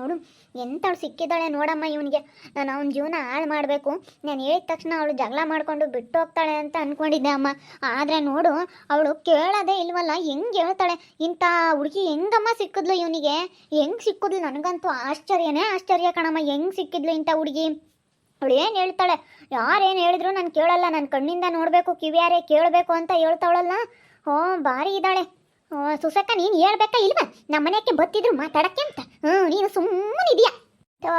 ನೋಡು ಎಂಥವಳು ಸಿಕ್ಕಿದ್ದಾಳೆ ನೋಡಮ್ಮ ಇವನಿಗೆ. ನಾನು ಅವನ ಜೀವನ ಹಾಳು ಮಾಡಬೇಕು. ನಾನು ಹೇಳಿದ ತಕ್ಷಣ ಅವಳು ಜಗಳ ಮಾಡಿಕೊಂಡು ಬಿಟ್ಟು ಹೋಗ್ತಾಳೆ ಅಂತ ಅಂದ್ಕೊಂಡಿದ್ದೆ ಅಮ್ಮ. ಆದರೆ ನೋಡು, ಅವಳು ಕೇಳೋದೇ ಇಲ್ವಲ್ಲ, ಹೆಂಗೆ ಹೇಳ್ತಾಳೆ? ಇಂಥ ಹುಡುಗಿ ಹೆಂಗಮ್ಮ ಸಿಕ್ಕಿದ್ಲು ಇವನಿಗೆ? ಹೆಂಗೆ ಸಿಕ್ಕಿದ್ಲು? ನನಗಂತೂ ಆಶ್ಚರ್ಯನೇ ಆಶ್ಚರ್ಯ ಕಣಮ್ಮ. ಹೆಂಗೆ ಸಿಕ್ಕಿದ್ಲು ಇಂಥ ಹುಡುಗಿ? ಅವಳು ಏನು ಹೇಳ್ತಾಳೆ? ಯಾರೇನು ಹೇಳಿದ್ರು ನಾನು ಕೇಳಲ್ಲ. ನನ್ನ ಕಣ್ಣಿಂದ ನೋಡಬೇಕು, ಕಿವಿಯಾರೆ ಕೇಳಬೇಕು ಅಂತ ಹೇಳ್ತಾವಳಲ್ಲ ಹೋ, ಭಾರಿ ಇದ್ದಾಳೆ. ಸುಸಕ್ಕ ನೀನು ಹೇಳ್ಬೇಕಾ ಇಲ್ವಾ? ನಮ್ಮ ಮನೆಯಕ್ಕೆ ಬತ್ತಿದ್ರು ಮಾತಾಡಕ್ಕೆ ಅಂತ. ಹ್ಞೂ ನೀನು ಸುಮ್ಮನೆ ಇದೆಯಾ.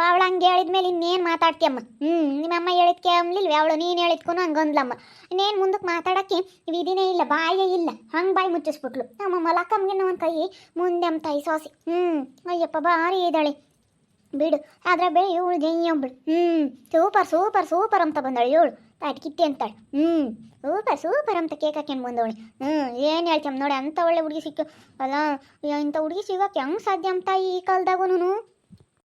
ಅವಳು ಹಂಗೆ ಹೇಳಿದ್ಮೇಲೆ ಇನ್ನೇನು ಮಾತಾಡ್ತೀಯಮ್ಮ? ಹ್ಞೂ ನಿಮ್ಮಮ್ಮ ಹೇಳಿದ್ಕೆ ಅಂಬ್ಲಿಲ್ವೇ ಅವಳು ನೀನು ಹೇಳಿದ್ಕೂ ಹಂಗೊಂದ್ಲಮ್ಮ. ಇನ್ನೇನು ಮುಂದಕ್ಕೆ ಮಾತಾಡೋಕ್ಕೆ ವಿಧಿನೇ ಇಲ್ಲ, ಬಾಯೇ ಇಲ್ಲ. ಹಂಗೆ ಬಾಯಿ ಮುಚ್ಚಿಸ್ಬಿಟ್ಲು. ನಮ್ಮ ಮಲಕಮ್ಗೆ ನಮ್ಮ ಕೈ ಮುಂದೆ ಅಮ್ಮ ತಾಯಿ ಸಾಸಿ. ಹ್ಞೂ ಅಯ್ಯಪ್ಪ, ಭಾರಿ ಇದ್ದಾಳೆ. ಬಿಡು, ಆದ್ರೆ ಬೇ ಇವಳು ಬಿಡು ಹ್ಞೂ ಸೂಪರ್ ಸೂಪರ್ ಸೂಪರ್ ಅಂತ ಬಂದಳು ಇವಳು. ತಾಟ್ಕಿತ್ತಿ ಅಂತಾಳೆ. ಹ್ಞೂ ಸೂಪರ್ ಸೂಪರ್ ಅಂತ ಕೇಕ್ ಹಾಕ್ಯಂಡು ಬಂದವಳೆ. ಹ್ಞೂ ಏನು ಹೇಳ್ತಮ್ಮ ನೋಡಿ ಅಂಥ ಒಳ್ಳೆ ಹುಡುಗಿ ಸಿಕ್ಕು ಅಲ್ಲ ಇಂಥ ಹುಡುಗಿ ಸಿಗೋಕೆ ಹೆಂಗೆ ಸಾಧ್ಯ ಅಂತ ಈ ಕಾಲದಾಗೂನು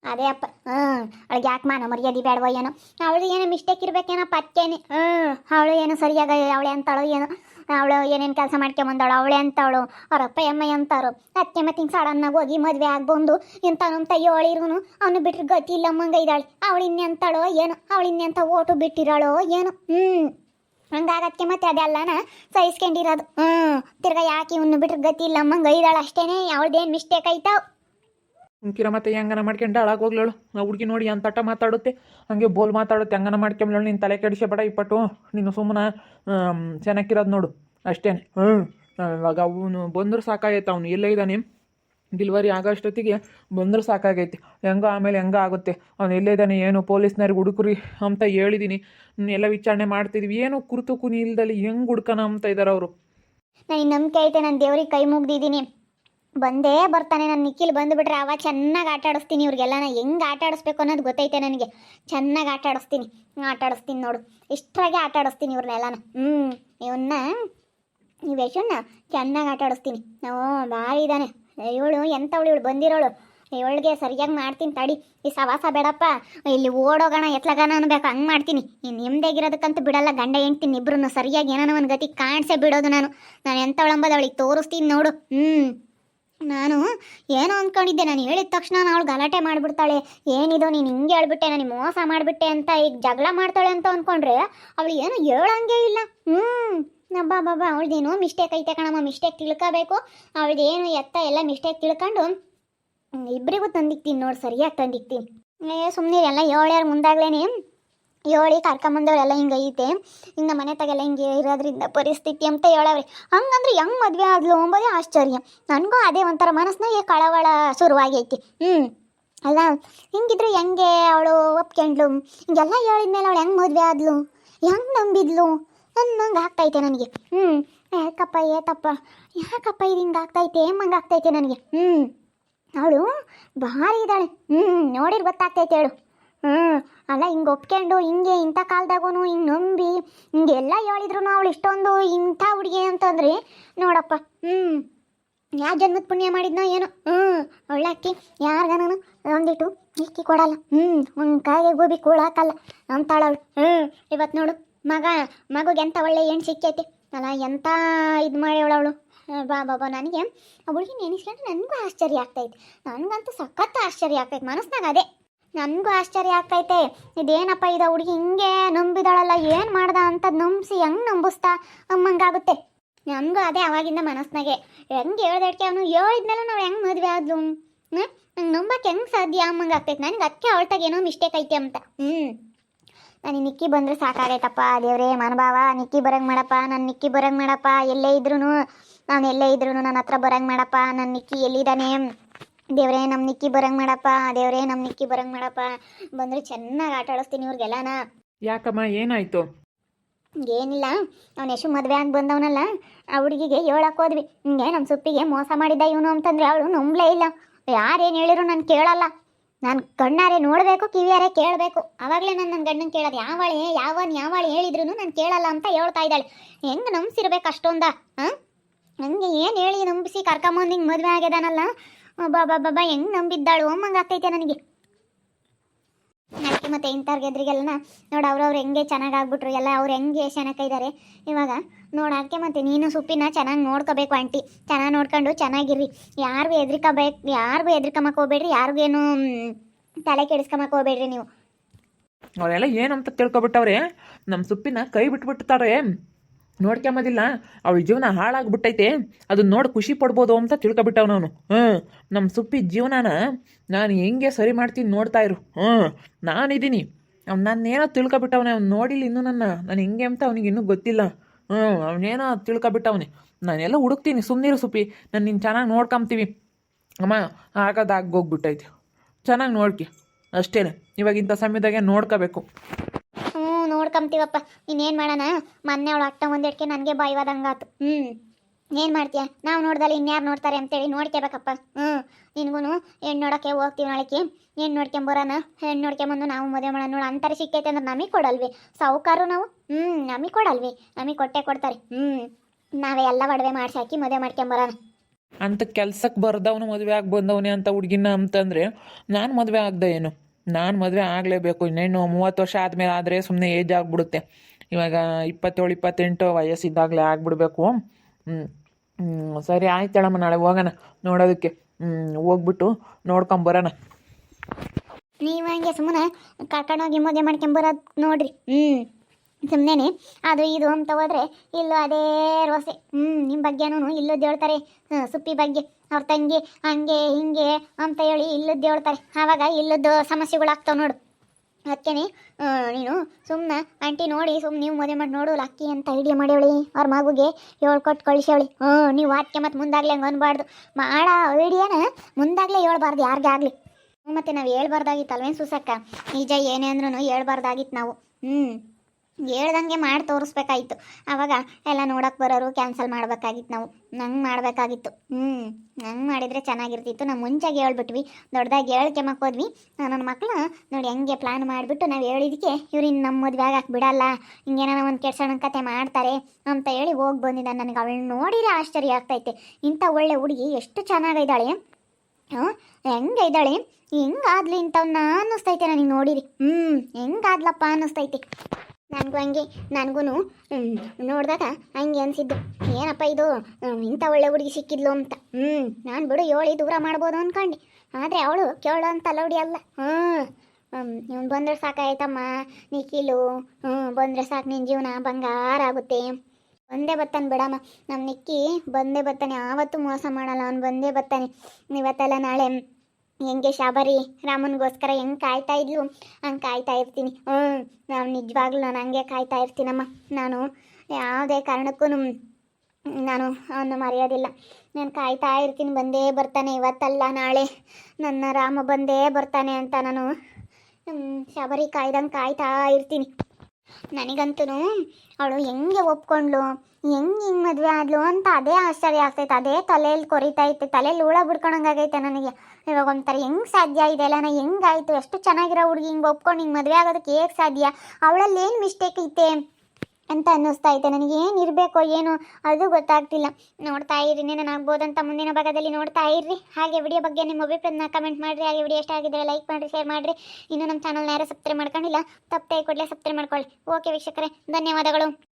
ಅದೇ ಅಪ್ಪ ಹ್ಞೂ ಅವಳಿಗೆ ಯಾಕೆ ಮಾನ ಮರ್ಯಾದೆ ಬೇಡವ ಏನೋ. ಅವಳು ಏನೋ ಮಿಸ್ಟೇಕ್ ಇರ್ಬೇಕೇನೋ ಪಕ್ಕೇನೆ ಹ್ಞೂ ಅವಳು ಏನೋ ಸರಿಯಾಗ ಅವಳೆ ಅಂತಾಳು ಏನೋ. ಅವಳು ಏನೇನು ಕೆಲಸ ಮಾಡ್ಕೊಂಬಂದಳು, ಅವಳೆ ಅಂತವಳು, ಅವರಪ್ಪ ಎಮ್ಮೆ ಅಂತಾರು. ಅತ್ತೆ ಮತ್ತೆ ಹಿಂಗೆ ಸಡನ್ನಾಗಿ ಹೋಗಿ ಮದುವೆ ಆಗ್ಬಂದು ಇಂಥ ನಮ್ಮ ತಾಯಿ ಹೇಳಿರು ಅವನು ಬಿಟ್ಟರೆ ಗತಿ ಇಲ್ಲ ಮಂಗ ಇದ್ದಾಳೆ. ಅವಳು ಇನ್ನೆಂತಾಳೋ ಏನು, ಅವಳು ಇನ್ನೆಂತ ಓಟು ಬಿಟ್ಟಿರಾಳೋ ಏನು ಹ್ಞೂ ಹಂಗಾಗತ್ತೆ ಮತ್ತೆ ಅದೆಲ್ಲನ ಸಹಿಸ್ಕೊಂಡಿರೋದು. ಹ್ಞೂ ತಿರ್ಗಾ ಯಾಕೆ ಇವನು ಬಿಟ್ಟರೆ ಗತಿ ಇಲ್ಲ ಮಂಗ ಇದ್ದಾಳೆ ಅಷ್ಟೇನೆ, ಅವಳದೇನು ಮಿಸ್ಟೇಕ್ ಐತಾವ್ ಕಿರ ಮತ್ತೆ ಹೆಂಗನ ಮಾಡ್ಕೊಂಡು ಹಾಳಾಗಿ ಹೋಗ್ಲೇಳು. ಆ ಹುಡುಗಿ ನೋಡಿ ಅಂತಟ ಮಾತಾಡುತ್ತೆ. ಹಂಗೆ ಬೋಲ್ ಮಾತಾಡುತ್ತೆ. ಹೆಂಗನ ಮಾಡ್ಕೊಂಬ್ಲಳು ನೀನು ತಲೆ ಕೆಡಿಸಬೇಡ ಇಪ್ಪಟ್ಟು ನೀನು ಸುಮ್ಮನೆ ಚೆನ್ನಾಗಿರೋದು ನೋಡು. ಅಷ್ಟೇ ಹ್ಞೂ ಇವಾಗ ಅವನು ಬಂದರೂ ಸಾಕಾಗೈತೆ. ಅವನು ಎಲ್ಲೇ ಇದ್ದಾನೆ. ಡಿಲಿವರಿ ಆಗೋಷ್ಟೊತ್ತಿಗೆ ಬಂದರೂ ಸಾಕಾಗೈತೆ. ಹೆಂಗೋ ಆಮೇಲೆ ಹೆಂಗೋ ಆಗುತ್ತೆ. ಅವ್ನು ಎಲ್ಲೇ ಇದ್ದಾನೆ. ಏನು ಪೊಲೀಸ್ನವ್ರಿಗೆ ಹುಡುಕ್ರಿ ಅಂತ ಹೇಳಿದ್ದೀನಿ ಎಲ್ಲ ವಿಚಾರಣೆ ಮಾಡ್ತಿದ್ವಿ. ಏನು ಕುರ್ತು ಕುನಿ ಇಲ್ದಲ್ಲಿ ಹೆಂಗೆ ಹುಡ್ಕನ ಅಂತ ಇದ್ದಾರೆ ಅವರು. ನಾನು ನಂಬಿಕೆ ಐತೆ. ನಾನು ದೇವ್ರಿಗೆ ಕೈ ಮುಗ್ದಿದ್ದೀನಿ. ಬಂದೇ ಬರ್ತಾನೆ ನನ್ನ ನಿಖಿಲ್. ಬಂದುಬಿಟ್ರೆ ಅವ ಚೆನ್ನಾಗಿ ಆಟ ಆಡಿಸ್ತೀನಿ ಇವ್ರಿಗೆಲ್ಲ. ನಾ ಹೆಂಗೆ ಆಟ ಆಡಿಸ್ಬೇಕು ಅನ್ನೋದು ಗೊತ್ತೈತೆ ನನಗೆ. ಚೆನ್ನಾಗಿ ಆಟ ಆಡಿಸ್ತೀನಿ ಆಟ ಆಡಿಸ್ತೀನಿ ನೋಡು. ಇಷ್ಟರಾಗೆ ಆಟ ಆಡಿಸ್ತೀನಿ ಇವ್ರನ್ನೆಲ್ಲನ ಹ್ಞೂ ಇವನ್ನ ಈ ಯಶನ್ನ ಚೆನ್ನಾಗಿ ಆಟ ಆಡಿಸ್ತೀನಿ ನಾವು ಭಾರಿ ಇದ್ದಾನೆ ಇವಳು ಎಂಥವಳು ಇವಳು ಬಂದಿರೋಳು? ಇವಳಿಗೆ ಸರಿಯಾಗಿ ಮಾಡ್ತೀನಿ ತಡಿ. ಈ ಸವಾಸ ಬೇಡಪ್ಪ. ಇಲ್ಲಿ ಓಡೋಗೋಣ, ಎತ್ಲಗೋಣ ಅನ್ಬೇಕು. ಹಂಗೆ ಮಾಡ್ತೀನಿ. ಈ ನಿಮ್ದಾಗಿರೋದಕ್ಕಂತೂ ಬಿಡಲ್ಲ. ಗಂಡ ಹೆಂಡ್ತೀನಿ ಇಬ್ರು ಸರಿಯಾಗಿ ಏನೋ ಒಂದು ಗತಿ ಕಾಣಿಸೇ ಬಿಡೋದು ನಾನು. ನಾನು ಎಂಥವಳಂಬದು ಅವಳಿಗೆ ತೋರಿಸ್ತೀನಿ ನೋಡು. ಹ್ಞೂ ನಾನು ಏನೋ ಅಂದ್ಕೊಂಡಿದ್ದೆ ನಾನು ಹೇಳಿದ ತಕ್ಷಣ ಅವಳು ಗಲಾಟೆ ಮಾಡಿಬಿಡ್ತಾಳೆ. ಏನಿದು ನೀನು ಹಿಂಗೆ ಹೇಳ್ಬಿಟ್ಟೆ ನನಗೆ ಮೋಸ ಮಾಡಿಬಿಟ್ಟೆ ಅಂತ ಈಗ ಜಗಳ ಮಾಡ್ತಾಳೆ ಅಂತ ಅಂದ್ಕೊಂಡ್ರೆ ಅವಳು ಏನು ಹೇಳಂಗೆ ಇಲ್ಲ. ಹ್ಞೂ ನಬ್ಬಾ ಬಾಬಾ ಅವಳದೇನೋ ಮಿಸ್ಟೇಕ್ ಐತೆ ಕಣಮ್ಮ. ಮಿಸ್ಟೇಕ್ ತಿಳ್ಕೋಬೇಕು. ಅವಳದೇನು ಎತ್ತ ಎಲ್ಲ ಮಿಸ್ಟೇಕ್ ತಿಳ್ಕೊಂಡು ಇಬ್ಬರಿಗೂ ತಂದಿಕ್ತೀನಿ ನೋಡಿ, ಸರಿಯಾಗಿ ತಂದಿಕ್ತೀನಿ. ಏ ಸುಮ್ಮನೆ ಎಲ್ಲ ಏಳ್ಯಾರ ಮುಂದಾಗ್ಲೇನೆ. ಏಳಿ ಕರ್ಕೊಂಬಂದವ್ರೆಲ್ಲ ಹಿಂಗೆ ಐತೆ. ಹಿಂಗೆ ಮನೆ ತಗೆಲ್ಲ ಹಿಂಗೆ ಇರೋದ್ರಿಂದ ಪರಿಸ್ಥಿತಿ ಅಂತ ಹೇಳವ್ರಿ. ಹಂಗಂದ್ರೆ ಹೆಂಗೆ ಮದುವೆ ಆದ್ಲು ಅಂಬೋದೇ ಆಶ್ಚರ್ಯ. ನನಗೂ ಅದೇ ಒಂಥರ ಮನಸ್ಸಿನಾಗೆ ಕಳವಳ ಶುರುವಾಗೈತಿ. ಹ್ಞೂ ಅಲ್ಲ, ಹಿಂಗಿದ್ರೆ ಹೆಂಗೆ ಅವಳು ಒಪ್ಕೊಂಡ್ಲು? ಹಿಂಗೆಲ್ಲ ಹೇಳಿದ್ಮೇಲೆ ಅವಳು ಹೆಂಗೆ ಮದುವೆ ಆದ್ಲು? ಹೆಂಗೆ ನಂಬಿದ್ಲು? ಅನ್ನಂಗೆ ಆಗ್ತೈತೆ ನನಗೆ. ಹ್ಞೂ ಯಾಕಪ್ಪ ಏತಪ್ಪ ಯಾಕಪ್ಪ ಇದು ಹಿಂಗೆ ಆಗ್ತೈತೆ? ಹೆಂಗೆ ಆಗ್ತೈತೆ ನನಗೆ? ಹ್ಞೂ ಅವಳು ಭಾರಿ ಇದ್ದಾಳೆ. ಹ್ಞೂ ನೋಡಿರ್ ಗೊತ್ತಾಗ್ತೈತೆ ಹೇಳು. ಹ್ಞೂ ಅಲ್ಲ ಹಿಂಗೆ ಒಪ್ಕೊಂಡು ಹಿಂಗೆ ಇಂಥ ಕಾಲದಾಗೂ ಹಿಂಗೆ ನಂಬಿ ಹಿಂಗೆಲ್ಲ ಹೇಳಿದ್ರು ಅವಳು ಇಷ್ಟೊಂದು ಇಂಥ ಹುಡುಗಿ ಅಂತಂದ್ರೆ ನೋಡಪ್ಪ ಹ್ಞೂ ಯಾವ ಜನ್ಮದ ಪುಣ್ಯ ಮಾಡಿದ್ನೋ ಏನೋ ಹ್ಞೂ ಒಳ್ಳೆ ಅಕ್ಕಿ ಯಾರ್ಗನೂ ಒಂದಿಟ್ಟು ಇಕ್ಕಿ ಕೊಡಲ್ಲ ಹ್ಞೂ ಒಂದು ಕಾಯಿಗೆ ಗೋಬಿ ಕೂಳಾಕಲ್ಲ ಅಂತಾಳವಳು ಹ್ಞೂ ಇವತ್ತು ನೋಡು, ಮಗ, ಮಗುಗೆ ಎಂಥ ಒಳ್ಳೆ ಹೆಣ್ಣು ಸಿಕ್ಕೈತಿ, ಅಲ್ಲ ಎಂಥ ಇದು ಅವಳು ಬಾ ಬಾಬಾ ನನಗೆ ಆ ಹುಡುಗಿ ನನಗೂ ಆಶ್ಚರ್ಯ ಆಗ್ತೈತೆ, ನನಗಂತೂ ಸಖತ್ತು ಆಶ್ಚರ್ಯ ಆಗ್ತೈತೆ, ಮನಸ್ನಾಗ ಅದೇ. ನನಗೂ ಆಶ್ಚರ್ಯ ಆಗ್ತೈತೆ. ಇದೇನಪ್ಪ ಇದು ಹುಡುಗಿ ಹಿಂಗೆ ನಂಬಿದಾಳಲ್ಲ, ಏನು ಮಾಡ್ದ ಅಂತ ನಂಬಿಸಿ ಹೆಂಗೆ ನಂಬಿಸ್ತಾ? ಅಮ್ಮಂಗಾಗುತ್ತೆ ನನಗೂ ಅದೇ ಅವಾಗಿಂದ ಮನಸ್ನಾಗೆ ಹೆಂಗೆ ಹೇಳ್ದಕ್ಕೆ ಅವನು? ಹೇಳಿದ್ಮೇಲೆ ನಾವು ಹೆಂಗೆ ಮದುವೆ ಆದ್ಲು? ನಂಗೆ ನಂಬಕ್ಕೆ ಹೆಂಗೆ ಸಾಧ್ಯ? ಅಮ್ಮಂಗೆ ಆಗ್ತೈತೆ. ನನಗೆ ಅದಕ್ಕೆ ಅವಳ್ತಾಗ ಏನೋ ಮಿಸ್ಟೇಕ್ ಐತೆ ಅಂತ. ಹ್ಞೂ ನಾನು ನಿಕ್ಕಿ ಬಂದರೆ ಸಾಕಾಗೈತಪ್ಪ ದೇವ್ರೇ ಮನಭಾವ ನಿಕ್ಕಿ ಬರಂಗೆ ಮಾಡಪ್ಪ ನನ್ನ ನಿಕ್ಕಿ ಬರಂಗೆ ಮಾಡಪ್ಪ. ಎಲ್ಲೇ ಇದ್ರೂ ನಾನು ಎಲ್ಲೇ ಇದ್ರೂ ನನ್ನ ಹತ್ರ ಬರಂಗೆ ಮಾಡಪ್ಪ. ನನ್ನ ನಿಕ್ಕಿ ಎಲ್ಲಿದ್ದಾನೆ ದೇವ್ರೇ ನಮ್ಮ ನಿಕ್ಕಿ ಬರಂಗೆ ಮಾಡಪ್ಪ ದೇವ್ರೇ ನಮ್ಮ ನಿಕ್ಕಿ ಬರಂಗೆ ಮಾಡಪ್ಪ. ಬಂದ್ರೆ ಚೆನ್ನಾಗಿ ಆಟ ಆಡಿಸ್ತೀನಿ ಇವ್ರಿಗೆಲ್ಲನ. ಯಾಕಮ್ಮ ಏನಾಯ್ತು? ಏನಿಲ್ಲ ಅವ್ನ ಯಶು ಮದುವೆ ಆಗಿ ಬಂದವನಲ್ಲ ಆ ಹುಡುಗಿಗೆ ಹೇಳಕ್ ಹೋದ್ವಿ. ಹಿಂಗೆ ನಮ್ಮ ಸುಪ್ಪಿಗೆ ಮೋಸ ಮಾಡಿದ್ದ ಇವನು ಅಂತಂದ್ರೆ ಅವಳು ನಂಬಲೇ ಇಲ್ಲ. ಯಾರೇನು ಹೇಳಿರು ನಾನು ಕೇಳಲ್ಲ. ನಾನು ಕಣ್ಣಾರೆ ನೋಡಬೇಕು ಕಿವಿಯಾರೆ ಕೇಳಬೇಕು. ಅವಾಗಲೇ ನಾನು ನನ್ನ ಗಂಡನ ಕೇಳೋದು ಯಾವಳೆ ಯಾವನ್ ಯಾವಳೆ ಹೇಳಿದ್ರು ನಾನು ಕೇಳಲ್ಲ ಅಂತ ಹೇಳ್ತಾ ಇದ್ದಾಳೆ. ಹೆಂಗೆ ನಂಬಿಸಿರ್ಬೇಕು ಅಷ್ಟೊಂದ ಹಾಂ? ಹಂಗೆ ಏನು ಹೇಳಿ ನಂಬಿಸಿ ಕರ್ಕೊಂಬಂದು ಹಿಂಗೆ ಮದುವೆ ಆಗ್ಯದಾನಲ್ಲ? ಬಾ ಹೆಂಗ್ ಹೆಂಗೆ ನಂಬಿದ್ದಾಳು? ಅಮ್ಮಂಗೆ ಆಗ್ತೈತೆ ನನಗೆ. ಅದಕ್ಕೆ ಮತ್ತೆ ಇಂಥವ್ರಿಗೆ ನೋಡು ಅವ್ರವ್ರು ಹೆಂಗೆ ಚೆನ್ನಾಗಿ ಆಗ್ಬಿಟ್ರು, ಎಲ್ಲ ಅವ್ರು ಹೆಂಗೆ ಇದ್ದಾರೆ ಇವಾಗ ನೋಡಿ ಅದಕ್ಕೆ ಮತ್ತೆ ನೀನು ಸುಪ್ಪಿನ ಚೆನ್ನಾಗಿ ನೋಡ್ಕೋಬೇಕು ಆಂಟಿ. ಚೆನ್ನಾಗಿ ನೋಡ್ಕೊಂಡು ಚೆನ್ನಾಗಿರ್ರಿ. ಯಾರಿಗೂ ಎದ್ರಿಕೋಬೇಕು, ಯಾರಿಗೂ ಎದ್ರಿಕಮಕ್ಕೆ ಹೋಗ್ಬೇಡ್ರಿ ಯಾರಿಗೇನು ತಲೆ ಕೆಡಿಸ್ಕೊಂಬಕ್ಕೆ ಹೋಗ್ಬೇಡ್ರಿ ನೀವು. ಅವರೆಲ್ಲ ಏನಂತ ತಿಳ್ಕೊಬಿಟ್ಟವ್ರೆ? ನಮ್ಮ ಸುಪ್ಪಿನ ಕೈ ಬಿಟ್ಬಿಡ್ತಾರೆ ನೋಡ್ಕೊಂಬೋದಿಲ್ಲ ಅವಳ ಜೀವನ ಹಾಳಾಗ್ಬಿಟ್ಟೈತೆ. ಅದನ್ನ ನೋಡಿ ಖುಷಿ ಪಡ್ಬೋದು ಅಂತ ತಿಳ್ಕೊಬಿಟ್ಟವ್ ನಾನು ಹ್ಞೂ ನಮ್ಮ ಸುಪ್ಪಿ ಜೀವನನ ನಾನು ಹೆಂಗೆ ಸರಿ ಮಾಡ್ತೀನಿ ನೋಡ್ತಾ ಇರು. ಹ್ಞೂ ನಾನಿದ್ದೀನಿ ಅವ್ನು ನಾನೇನೋ ತಿಳ್ಕೊಬಿಟ್ಟವನೇ, ಅವ್ನು ನೋಡಿಲ್ಲ ಇನ್ನೂ ನನ್ನ. ನಾನು ಹೆಂಗೆ ಅಂತ ಅವ್ನಿಗೆ ಇನ್ನೂ ಗೊತ್ತಿಲ್ಲ. ಹ್ಞೂ ಅವನೇನೋ ತಿಳ್ಕೊಬಿಟ್ಟವನೆ. ನಾನೆಲ್ಲ ಹುಡುಕ್ತೀನಿ ಸುಮ್ಮನಿರು ಸುಪ್ಪಿ. ನಾನು ನಿನ್ನ ಚೆನ್ನಾಗಿ ನೋಡ್ಕೊಂತೀವಿ ಅಮ್ಮ ಆಗೋದಾಗೋಗ್ಬಿಟ್ಟೈತೆ ಚೆನ್ನಾಗಿ ನೋಡ್ಕಿ. ಅಷ್ಟೇ ಇವಾಗ ಇಂಥ ಸಮಯದಾಗೆ ನೋಡ್ಕೋಬೇಕು. ನೋಡ್ಕೊಂತೀವಪ್ಪ ಇನ್ನೇನು ಮಾಡೋಣ? ಮೊನ್ನೆ ಅವಳು ಅಟ್ಟ ಒಂದೆಡ್ಕೆ ನನಗೆ ಬಾಯ್ವಾದಂಗಾತು ಹ್ಞೂ ಏನು ಮಾಡ್ತೀಯ? ನಾವು ನೋಡ್ದಲ್ಲ ಇನ್ಯಾರು ನೋಡ್ತಾರೆ ಅಂತೇಳಿ ನೋಡ್ಕೋಬೇಕಪ್ಪ. ಹ್ಞೂ ನಿನ್ಗೂ ಹೆಣ್ಣು ನೋಡೋಕ್ಕೆ ಹೋಗ್ತೀವಿ ನಾಳೆಗೆ ಹೆಣ್ಣು ನೋಡ್ಕೊಂಬರೋಣ ಹೆಣ್ಣು ನೋಡ್ಕೊಂಬಂದು ನಾವು ಮದುವೆ ಮಾಡೋಣ ನೋಡು. ಅಂತಾರೆ ಸಿಕ್ಕೈತೆ ಅಂದ್ರೆ ನಮಗೆ ಕೊಡಲ್ವಿ? ಸಾವುಕಾರು ನಾವು? ಹ್ಞೂ ನಮಗೆ ಕೊಡಲ್ವಿ? ನಮಗೆ ಕೊಟ್ಟೆ ಕೊಡ್ತಾರೆ. ಹ್ಞೂ ನಾವೇ ಎಲ್ಲ ಒಡವೆ ಮಾಡಿಸಿ ಹಾಕಿ ಮದುವೆ ಮಾಡ್ಕೊಂಬರೋಣ ಅಂತ ಕೆಲ್ಸಕ್ಕೆ ಬರ್ದವನು ಮದುವೆ ಆಗಿ ಬಂದವನೇ ಅಂತ ಹುಡುಗಿನ ಅಂತಂದರೆ ನಾನು ಮದುವೆ ಆಗ್ದೆ ಏನು? ನಾನು ಮದುವೆ ಆಗಲೇಬೇಕು ಇನ್ನೇನು ಮೂವತ್ತು ವರ್ಷ ಆದಮೇಲೆ ಆದರೆ ಸುಮ್ಮನೆ ಏಜ್ ಆಗಿಬಿಡುತ್ತೆ. ಇವಾಗ ಇಪ್ಪತ್ತೇಳು ಇಪ್ಪತ್ತೆಂಟು ವಯಸ್ಸಿದ್ದಾಗಲೇ ಆಗಿಬಿಡ್ಬೇಕು. ಹ್ಞೂ ಹ್ಞೂ ಸರಿ ಆಯ್ತಾಳಮ್ಮ ನಾಳೆ ಹೋಗೋಣ ನೋಡೋದಕ್ಕೆ. ಹ್ಞೂ ಹೋಗ್ಬಿಟ್ಟು ನೋಡ್ಕೊಂಬರೋಣ ನೀವು ಹಂಗೆ ಸುಮ್ಮನೆ ಕರ್ಕೊಂಡೋಗಿ ಮದುವೆ ಮಾಡ್ಕೊಂಬರೋದು ನೋಡ್ರಿ. ಹ್ಞೂ ಸುಮ್ಮನೆ ಅದು ಇದು ಅಂತ ಹೋದ್ರೆ ಇಲ್ಲೂ ಅದೇ ರೋಸೆ. ಹ್ಞೂ ನಿಮ್ಮ ಬಗ್ಗೆನೂ ಇಲ್ಲೂ ಹೇಳ್ತಾರೆ. ಸುಪ್ಪಿ ಬಗ್ಗೆ. ಅವ್ರ ತಂಗಿ ಹಂಗೆ ಹಿಂಗೆ ಅಂತ ಹೇಳಿ ಇಲ್ಲದ್ದು ಹೇಳ್ತಾರೆ. ಆವಾಗ ಇಲ್ಲದ್ದು ಸಮಸ್ಯೆಗಳಾಗ್ತಾವೆ ನೋಡು. ಅದಕ್ಕೆ ನೀನು ಸುಮ್ಮನೆ ಆಂಟಿ ನೋಡಿ ಸುಮ್ಮನೆ ನೀವು ಮದುವೆ ಮಾಡಿ ನೋಡು, ಲಕ್ಕಿ ಅಂತ ಐಡಿಯಾ ಮಾಡ್ಯವಳಿ. ಅವ್ರ ಮಗುಗೆ ಹೇಳ್ಕೊಟ್ಟು ಕಳಿಸ್ಯವಳಿ. ಹ್ಞೂ ನೀವು ವಾಕ್ಯ ಮತ್ತು ಮುಂದಾಗಲಿ ಹಂಗೆ ಅನ್ಬಾರ್ದು. ಮಾಡೋ ಐಡಿಯಾನ ಮುಂದಾಗಲೇ ಹೇಳ್ಬಾರ್ದು ಯಾರಿಗೇ ಆಗಲಿ. ಮತ್ತೆ ನಾವು ಹೇಳ್ಬಾರ್ದಾಗಿತ್ತು ಅಲ್ವೇನು ಸುಸಕ್ಕ? ನಿಜ ಏನೇ ಅಂದ್ರೂ ಹೇಳ್ಬಾರ್ದಾಗಿತ್ತು ನಾವು. ಹ್ಞೂ ಹೇಳ್ದಂಗೆ ಮಾಡಿ ತೋರಿಸ್ಬೇಕಾಯ್ತು. ಆವಾಗ ಎಲ್ಲ ನೋಡೋಕೆ ಬರೋರು ಕ್ಯಾನ್ಸಲ್ ಮಾಡಬೇಕಾಗಿತ್ತು ನಾವು. ನಂಗೆ ಮಾಡಬೇಕಾಗಿತ್ತು. ಹ್ಞೂ ನಂಗೆ ಮಾಡಿದರೆ ಚೆನ್ನಾಗಿರ್ತಿತ್ತು. ನಾವು ಮುಂಚೆಗೆ ಹೇಳ್ಬಿಟ್ವಿ. ದೊಡ್ಡದಾಗಿ ಹೇಳ್ಕೆಮಕ್ಕೆ ಹೋದ್ವಿ. ನನ್ನ ಮಕ್ಕಳು ನೋಡಿ ಹೆಂಗೆ ಪ್ಲ್ಯಾನ್ ಮಾಡಿಬಿಟ್ಟು ನಾವು ಹೇಳಿದಕ್ಕೆ ಇವ್ರು ಇನ್ನು ನಮ್ಮ ಮದುವೆ ಆಗಕ್ಕೆ ಬಿಡಲ್ಲ. ಹಿಂಗೇನೋ ಒಂದು ಕೆಡ್ಸೋಣ ಕತೆ ಮಾಡ್ತಾರೆ ಅಂತ ಹೇಳಿ ಹೋಗಿ ಬಂದಿದ್ದ ನನಗೆ ಅವಳು ನೋಡಿದ್ರೆ ಆಶ್ಚರ್ಯ ಆಗ್ತೈತೆ. ಇಂಥ ಒಳ್ಳೆ ಹುಡುಗಿ ಎಷ್ಟು ಚೆನ್ನಾಗಿದ್ದಾಳೆ ಹೆಂಗೆ ಇದ್ದಾಳೆ ಹೆಂಗಾದ್ಲಿ ಇಂಥವನ್ನ ಅನ್ನಿಸ್ತೈತೆ ನನಗೆ ನೋಡಿರಿ. ಹ್ಞೂ ಹೆಂಗಾದ್ಲಪ್ಪ ಅನ್ನಿಸ್ತೈತೆ. ನನಗೂ ಹಂಗೆ ನನಗೂ ನೋಡಿದಾಗ ಹಂಗೆ ಅನಿಸಿದ್ದು. ಏನಪ್ಪ ಇದು ಇಂಥ ಒಳ್ಳೆ ಹುಡುಗಿ ಸಿಕ್ಕಿದ್ಲು ಅಂತ. ಹ್ಞೂ ನಾನು ಬಿಡು, ಏಳಿ ದೂರ ಮಾಡ್ಬೋದು ಅಂದ್ಕೊಂಡು ಆದರೆ ಅವಳು ಕೇಳೋ ಅಂತ ಲೌಡಿ ಅಲ್ಲ. ಹ್ಞೂ ಇವ್ನು ಬಂದರೆ ಸಾಕಾಯ್ತಮ್ಮ, ನಿಖಿಲು ಹ್ಞೂ ಬಂದರೆ ಸಾಕು ನಿನ್ನ ಜೀವನ, ಬಂಗಾರ ಆಗುತ್ತೆ. ಬಂದೇ ಬರ್ತಾನೆ ಬಿಡಮ್ಮ ನಮ್ಮ ನಿಕ್ಕಿ ಬಂದೇ ಬರ್ತಾನೆ ಆವತ್ತು ಮೋಸ ಮಾಡಲ್ಲ, ಅವ್ನು ಬಂದೇ ಬರ್ತಾನೆ ಇವತ್ತೆಲ್ಲ ನಾಳೆ. ಹೆಂಗೆ ಶಾಬರಿ? ರಾಮನಿಗೋಸ್ಕರ ಹೆಂಗೆ ಕಾಯ್ತಾ ಇದ್ಲು? ಹಂಗೆ ಕಾಯ್ತಾ ಇರ್ತೀನಿ. ಹ್ಞೂ ನಾನು ನಿಜವಾಗ್ಲೂ ನಾನು ಹಂಗೆ ಕಾಯ್ತಾ ಇರ್ತೀನಮ್ಮ. ನಾನು ಯಾವುದೇ ಕಾರಣಕ್ಕೂ ನಾನು ಅವನು ಮರೆಯೋದಿಲ್ಲ. ನಾನು ಕಾಯ್ತಾ ಇರ್ತೀನಿ, ಬಂದೇ ಬರ್ತಾನೆ. ಇವತ್ತಲ್ಲ, ನಾಳೆ ನನ್ನ ರಾಮ ಬಂದೇ ಬರ್ತಾನೆ ಅಂತ ನಾನು ಶಬರಿ ಕಾಯ್ದಂಗೆ ಕಾಯ್ತಾ ಇರ್ತೀನಿ. ನನಗಂತೂ ಅವಳು ಹೆಂಗೆ ಒಪ್ಕೊಂಡ್ಲು, ಹೆಂಗೆ ಹಿಂಗೆ ಮದುವೆ ಆದ್ಲು ಅಂತ ಅದೇ ಆಶ್ಚರ್ಯ ಆಗ್ತೈತೆ. ಅದೇ ತಲೆಯಲ್ಲಿ ಕೊರಿತೈತೆ ತಲೆಯಲ್ಲಿ ಹುಳ ಬಿಡ್ಕೊಂಡಂಗಾಗೈತೆ ನನಗೆ. ಇವಾಗ ಒಂಥರ ಹೆಂಗೆ ಸಾಧ್ಯ ಇದೆ ಅಲ್ಲ ನಾ ಹೆಂಗಾಯ್ತು? ಎಷ್ಟು ಚೆನ್ನಾಗಿರೋ ಹುಡುಗಿ ಹಿಂಗೆ ಒಪ್ಕೊಂಡು ಹಿಂಗೆ ಮದುವೆ ಆಗೋದಕ್ಕೆ ಹೇಗೆ ಸಾಧ್ಯ? ಅವಳಲ್ಲಿ ಏನು ಮಿಸ್ಟೇಕ್ ಐತೆ? ಅಂತ ಅನ್ನಿಸ್ತಾ ಇದೆ. ನನಗೆ ಏನು ಇರಬೇಕೋ ಏನು ಅದು ಗೊತ್ತಾಗ್ತಿಲ್ಲ. ನೋಡ್ತಾ ಇರಿ ಆಗ್ಬೋದಂತ ಮುಂದಿನ ಭಾಗದಲ್ಲಿ ನೋಡ್ತಾ ಇರ್ರಿ. ಹಾಗೆ ವಿಡಿಯೋ ಬಗ್ಗೆ ನಿಮ್ಮ ಅಭಿಪ್ರಾಯನ ಕಮೆಂಟ್ ಮಾಡಿರಿ. ಹಾಗೆ ವಿಡಿಯೋ ಇಷ್ಟ ಆಗಿದ್ರೆ ಲೈಕ್ ಮಾಡಿರಿ ಶೇರ್ ಮಾಡಿರಿ. ಇನ್ನು ನಮ್ಮ ಚಾನಲ್ನ ಯಾರು ಸಬ್ಸ್ಕ್ರೈಬ್ ಮಾಡ್ಕೊಂಡಿಲ್ಲ ತಪ್ಪೇ ಕೊಡಲೇ ಸಬ್ಸ್ಕ್ರೈಬ್ ಮಾಡ್ಕೊಳ್ಳಿ. ಓಕೆ ವೀಕ್ಷಕರೇ, ಧನ್ಯವಾದಗಳು.